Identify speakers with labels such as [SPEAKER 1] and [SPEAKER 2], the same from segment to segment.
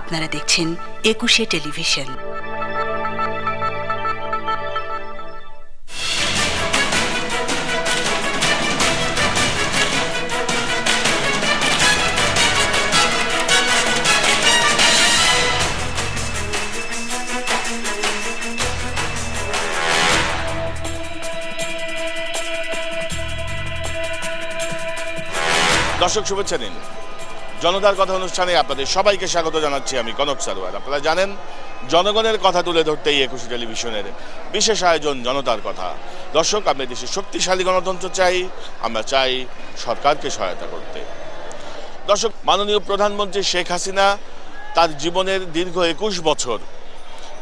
[SPEAKER 1] আপনারা দেখছেন একুশে টেলিভিশন।
[SPEAKER 2] দর্শক শুভেচ্ছা নিন। জনতার কথা অনুষ্ঠানে আপনাদের সবাইকে স্বাগত জানাচ্ছি আমি কনক সারোয়ার। আপনারা জানেন, জনগণের কথা তুলে ধরতেই একুশে টেলিভিশনের বিশেষ আয়োজন জনতার কথা। দর্শক, আমরা দেশে শক্তিশালী গণতন্ত্র চাই, আমরা চাই সরকারকে সহায়তা করতে। দর্শক, মাননীয় প্রধানমন্ত্রী শেখ হাসিনা তার জীবনের দীর্ঘ একুশ বছর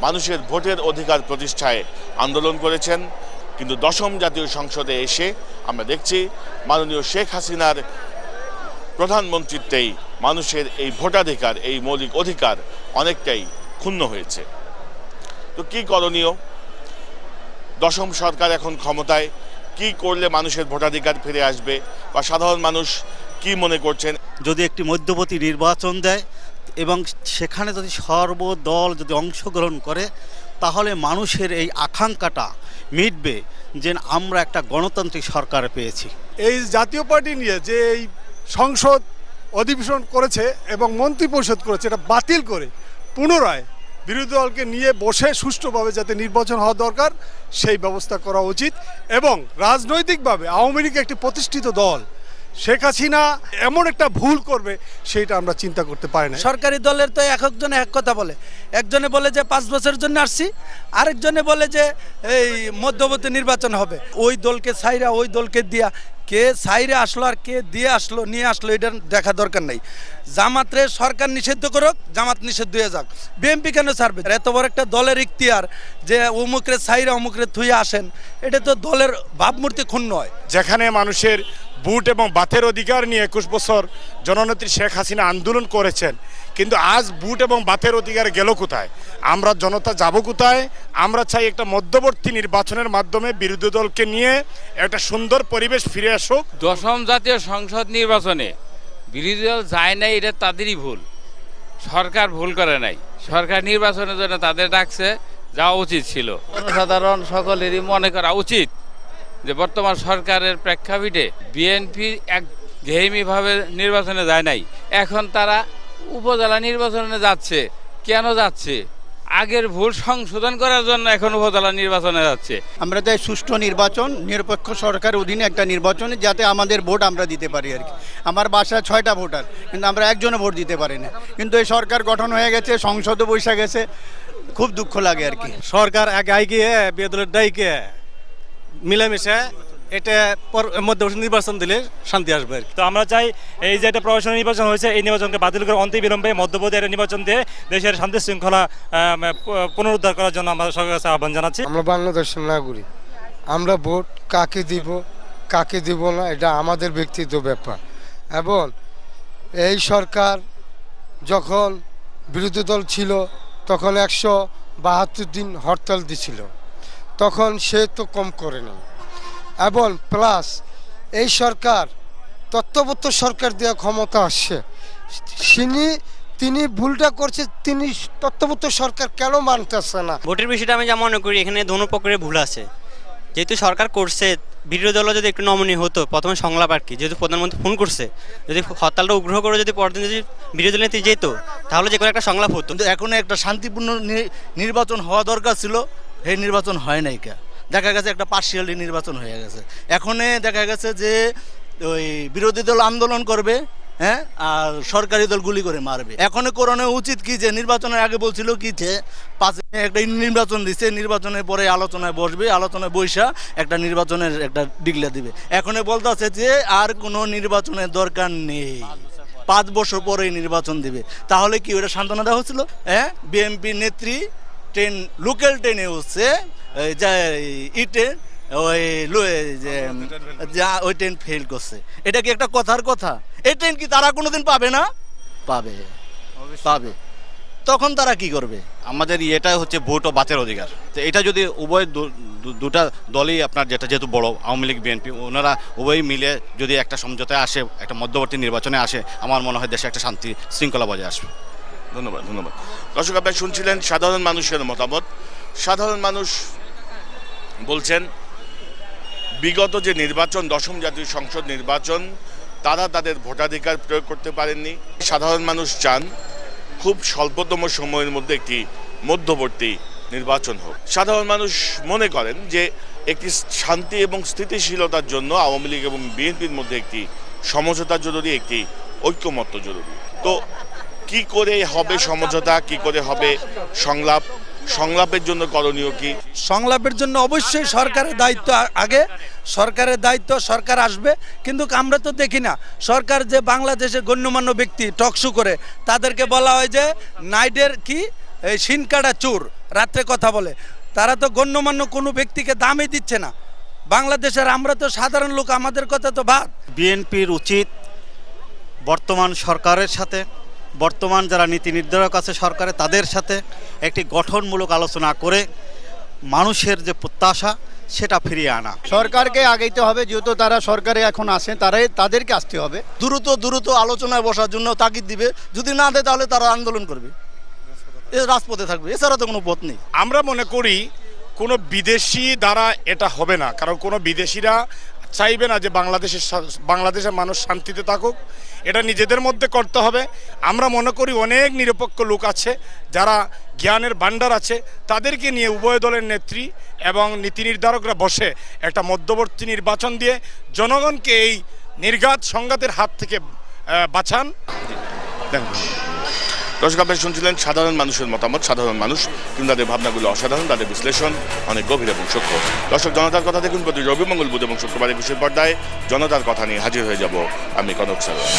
[SPEAKER 2] মানুষের ভোটের অধিকার প্রতিষ্ঠায় আন্দোলন করেছেন, কিন্তু দশম জাতীয় সংসদে এসে আমরা দেখছি, মাননীয় শেখ হাসিনার প্রধানমন্ত্রীত্বেই মানুষের এই ভোটাধিকার এই মৌলিক অধিকার অনেকটাই ক্ষুণ্ণ হয়েছে। তো কি করণীয়? দশম সরকার এখন ক্ষমতায় কি করলে মানুষের ভোটাধিকার ফিরে আসবে বা সাধারণ মানুষ কি মনে করছেন?
[SPEAKER 3] যদি একটি মধ্যবর্তী নির্বাচন দেয় এবং সেখানে যদি সর্বদল যদি অংশগ্রহণ করে তাহলে মানুষের এই আকাঙ্ক্ষাটা মিটবে যে আমরা একটা গণতান্ত্রিক সরকার পেয়েছি।
[SPEAKER 4] এই জাতীয় পার্টি নিয়ে যে এই সংসদ অধিবেশন করেছে এবং মন্ত্রী পরিষদ করেছে, এটা বাতিল করে পুনরায় বিরোধী দলকে নিয়ে বসে সুষ্ঠুভাবে যাতে নির্বাচন হওয়া দরকার, সেই ব্যবস্থা করা উচিত। এবং রাজনৈতিকভাবে আওয়ামী লীগ একটি প্রতিষ্ঠিত দল, শেখ হাসিনা এমন একটা ভুল করবে, সেইটা আমরা চিন্তা করতে পারি না
[SPEAKER 5] সরকারি দলের তো এক একজনে এক কথা বলে। একজনে বলে যে পাঁচ বছরের জন্য আসছি, আরেকজনে বলে যে এই মধ্যবর্তী নির্বাচন হবে। ওই দলকে সাইরা ওই দলকে দিয়া কে সাইরে আসলো আর কে দিয়ে আসলো, নিয়ে আসলো, এটা দেখা দরকার নাই। জামাতরে সরকার নিষিদ্ধ করুক, জামাত নিষিদ্ধ হয়ে যাক। বিএনপি কেন ছাড়বে? এত বড় একটা দলের ইখতিয়ার যে অমুকরে সাইরা, অমুকরে থুয়ে আসেন, এটা তো দলের ভাবমূর্তি ক্ষুণ্ণ হয়।
[SPEAKER 4] যেখানে মানুষের বুট এবং বাতের অধিকার নিয়ে একুশ বছর জননেত্রী শেখ হাসিনা আন্দোলন করেছেন কিন্তু আজ বুট এবং বাতের অধিকার গেল কোথায়? আমরা জনতা যাব কোথায়? আমরা চাই একটা মধ্যবর্তী নির্বাচনের মাধ্যমে বিরোধী দলকে নিয়ে একটা সুন্দর পরিবেশ ফিরে আসুক।
[SPEAKER 6] দশম জাতীয় সংসদ নির্বাচনে বিরোধী দল যায় নাই, এটা তাদেরই ভুল। সরকার ভুল করে নাই। সরকার নির্বাচনের জন্য তাদের ডাকছে, যাওয়া উচিত ছিল। সাধারণ সকলেরই মনে করা উচিত যে বর্তমান সরকারের প্রেক্ষাপটে বিএনপি এক ঘেয়েমিভাবে নির্বাচনে যায় নাই। এখন তারা উপজেলা নির্বাচনে যাচ্ছে। কেন যাচ্ছে? আগের ভুল সংশোধন করার জন্য এখন উপজেলা নির্বাচনে যাচ্ছে।
[SPEAKER 7] আমরা চাই সুষ্ঠু নির্বাচন নিরপেক্ষ সরকার অধীনে একটা নির্বাচনে যাতে আমাদের ভোট আমরা দিতে পারি আর কি। আমার বাসায় ছয়টা ভোটার কিন্তু আমরা একজনও ভোট দিতে পারি না। কিন্তু এই সরকার গঠন হয়ে গেছে সংসদে বৈশা গেছে খুব দুঃখ লাগে আর কি।
[SPEAKER 8] সরকার আগায় গিয়ে বিরোধী ডাইকে মিলেমিশে এটা পর- মধ্যবর্তী নির্বাচন দিলে শান্তি আসবে আর তো আমরা চাই এই যে একটা প্রশাসনিক নির্বাচন হয়েছে এই নির্বাচনকে বাতিল করে অন্তিবিলম্বে মধ্যবর্তী একটা নির্বাচন দিয়ে দেশের শান্তি শৃঙ্খলা পুনরুদ্ধার করার জন্য আমরা সরকারের কাছে আহ্বান জানাচ্ছি।
[SPEAKER 9] আমরা বাংলাদেশের নাগরিক। আমরা ভোট কাকে দিব কাকে দিব না এটা আমাদের ব্যক্তিগত ব্যাপার। এবং এই সরকার যখন বিরোধী দল ছিল তখন একশো বাহাত্তর দিন হরতাল দিছিল। তখন সে তো কম করেনি এবং প্লাস এই সরকার তত্ত্বাবত্য সরকার দেওয়া ক্ষমতা আসছে। তিনি তিনি ভুলটা করছে তিনি তত্ত্বাবত্য সরকার কেন মানতেছে না?
[SPEAKER 10] ভোটের বিষয়টা আমি যা মনে করি এখানে দোনো পক্ষের ভুল আছে। যেহেতু সরকার করছে বিরোধী দলও যদি একটু নমনীয় হতো প্রথমে সংলাপ আর কি যেহেতু প্রধানমন্ত্রী ফোন করছে যদি হরতালটা উগ্র করে যদি পরদিন যদি বিরোধী দল নেত্রী যেত তাহলে যে কোনো একটা সংলাপ হতো।
[SPEAKER 5] কিন্তু এখন একটা শান্তিপূর্ণ নি- নির্বাচন হওয়া দরকার ছিল সেই নির্বাচন হয় নাই কে? দেখা গেছে একটা পার্সিয়ালি নির্বাচন হয়ে গেছে। এখনে দেখা গেছে যে ওই বিরোধী দল আন্দোলন করবে হ্যাঁ আর সরকারি দল গুলি করে মারবে। এখন করণে উচিত কি যে নির্বাচনের আগে বলছিল কি যে পাঁচ একটা নির্বাচন দিচ্ছে নির্বাচনের পরে আলোচনায় বসবে, আলোচনায় বৈশা একটা নির্বাচনের একটা ডিগলা দিবে। এখন বলতেছে যে আর কোনো নির্বাচনের দরকার নেই। পাঁচ বছর পরে নির্বাচন দিবে। তাহলে কি ওটা সান্ত্বনা দেওয়া হচ্ছিল? হ্যাঁ বিএনপি নেত্রী ট্রেন, লোকাল ট্রেনে হচ্ছে এই যা ই ট্রেন ওই যে যা ওই ট্রেন ফেল করছে। এটা কি একটা কথার কথা? এই ট্রেন কি তারা কোনোদিন পাবে না? পাবে। পাবে। তখন তারা কি করবে?
[SPEAKER 3] আমাদের ইয়েটা হচ্ছে ভোট ও বাতের অধিকার। তো এটা যদি উভয় দুটা দলই আপনার যেটা যেহেতু বড় আওয়ামী লীগ বিএনপি ওনারা উভয়ই মিলে যদি একটা সমঝোতায় আসে একটা মধ্যবর্তী নির্বাচনে আসে আমার মনে হয় দেশে একটা শান্তি শৃঙ্খলা বজায় আসবে।
[SPEAKER 2] ধন্যবাদ ধন্যবাদ। দর্শক আপনারা শুনছিলেন সাধারণ মানুষের মতামত। সাধারণ মানুষ বলছেন, বিগত যে নির্বাচন, দশম জাতীয় সংসদ নির্বাচন, তারা তাদের ভোটাধিকার প্রয়োগ করতে পারেননি। সাধারণ মানুষ চান খুব স্বল্পতম সময়ের মধ্যে একটি মধ্যবর্তী নির্বাচন হোক। সাধারণ মানুষ মনে করেন যে একটি শান্তি এবং স্থিতিশীলতার জন্য আওয়ামী লীগ এবং বিএনপির মধ্যে একটি সমঝোতা জরুরি, একটি ঐক্যমত্য জরুরি। তো কি করে হবে সমঝোতা, কি করে হবে সংলাপ? সংলাপের জন্য করণীয় কি?
[SPEAKER 11] সংলাপের জন্য অবশ্যই সরকারের দায়িত্ব আগে। সরকারের দায়িত্ব সরকার আসবে। কিন্তু আমরা তো দেখি না সরকার যে বাংলাদেশে গণ্যমান্য ব্যক্তি টকশু করে তাদেরকে বলা হয় যে নাইডের কি? এই সিনকাটা চোর রাত্রে কথা বলে। তারা তো গণ্যমান্য কোনো ব্যক্তিকে দামই দিচ্ছে না। বাংলাদেশের আমরা তো সাধারণ লোক আমাদের কথা তো বাদ।
[SPEAKER 3] বিএনপির উচিত বর্তমান সরকারের সাথে বর্তমান যারা নীতি নির্ধারক আছে সরকারে তাদের সাথে একটি গঠনমূলক আলোচনা করে মানুষের যে প্রত্যাশা সেটা ফিরিয়ে আনা।
[SPEAKER 7] সরকারকে আগাইতে হবে যেহেতু তারা সরকারে এখন আসে তারাই তাদেরকে আসতে হবে।
[SPEAKER 5] দ্রুত দ্রুত আলোচনায় বসার জন্য তাগিদ দিবে। যদি না দেয় তাহলে তারা আন্দোলন করবে। এ রাজপথে থাকবে। এছাড়া তো কোনো পথ নেই।
[SPEAKER 12] আমরা মনে করি কোনো বিদেশি দ্বারা এটা হবে না। কারণ কোনো বিদেশিরা চাইবে না যে বাংলাদেশের বাংলাদেশের মানুষ শান্তিতে থাকুক এটা নিজেদের মধ্যে করতে হবে আমরা মনে করি অনেক নিরপেক্ষ লোক আছে, যারা জ্ঞানের ভাণ্ডার আছে, তাদেরকে নিয়ে উভয় দলের নেত্রী এবং নীতি নির্ধারকরা বসে একটা মধ্যবর্তী নির্বাচন দিয়ে জনগণকে এই নির্ঘাত সংঘাতের হাত থেকে বাঁচান.
[SPEAKER 2] দর্শক, আপনারা শুনছিলেন সাধারণ মানুষের মতামত, সাধারণ মানুষ, কিন্তু তাদের ভাবনাগুলো অসাধারণ, তাদের বিশ্লেষণ অনেক গভীর এবং সূক্ষ্ম। দর্শক, জনতার কথা দেখুন প্রতি রবি মঙ্গল বুধ এবং শুক্রবারের বিশেষ পর্দায় জনতার কথা নিয়ে হাজির হয়ে যাব আমি কনক সারোয়ার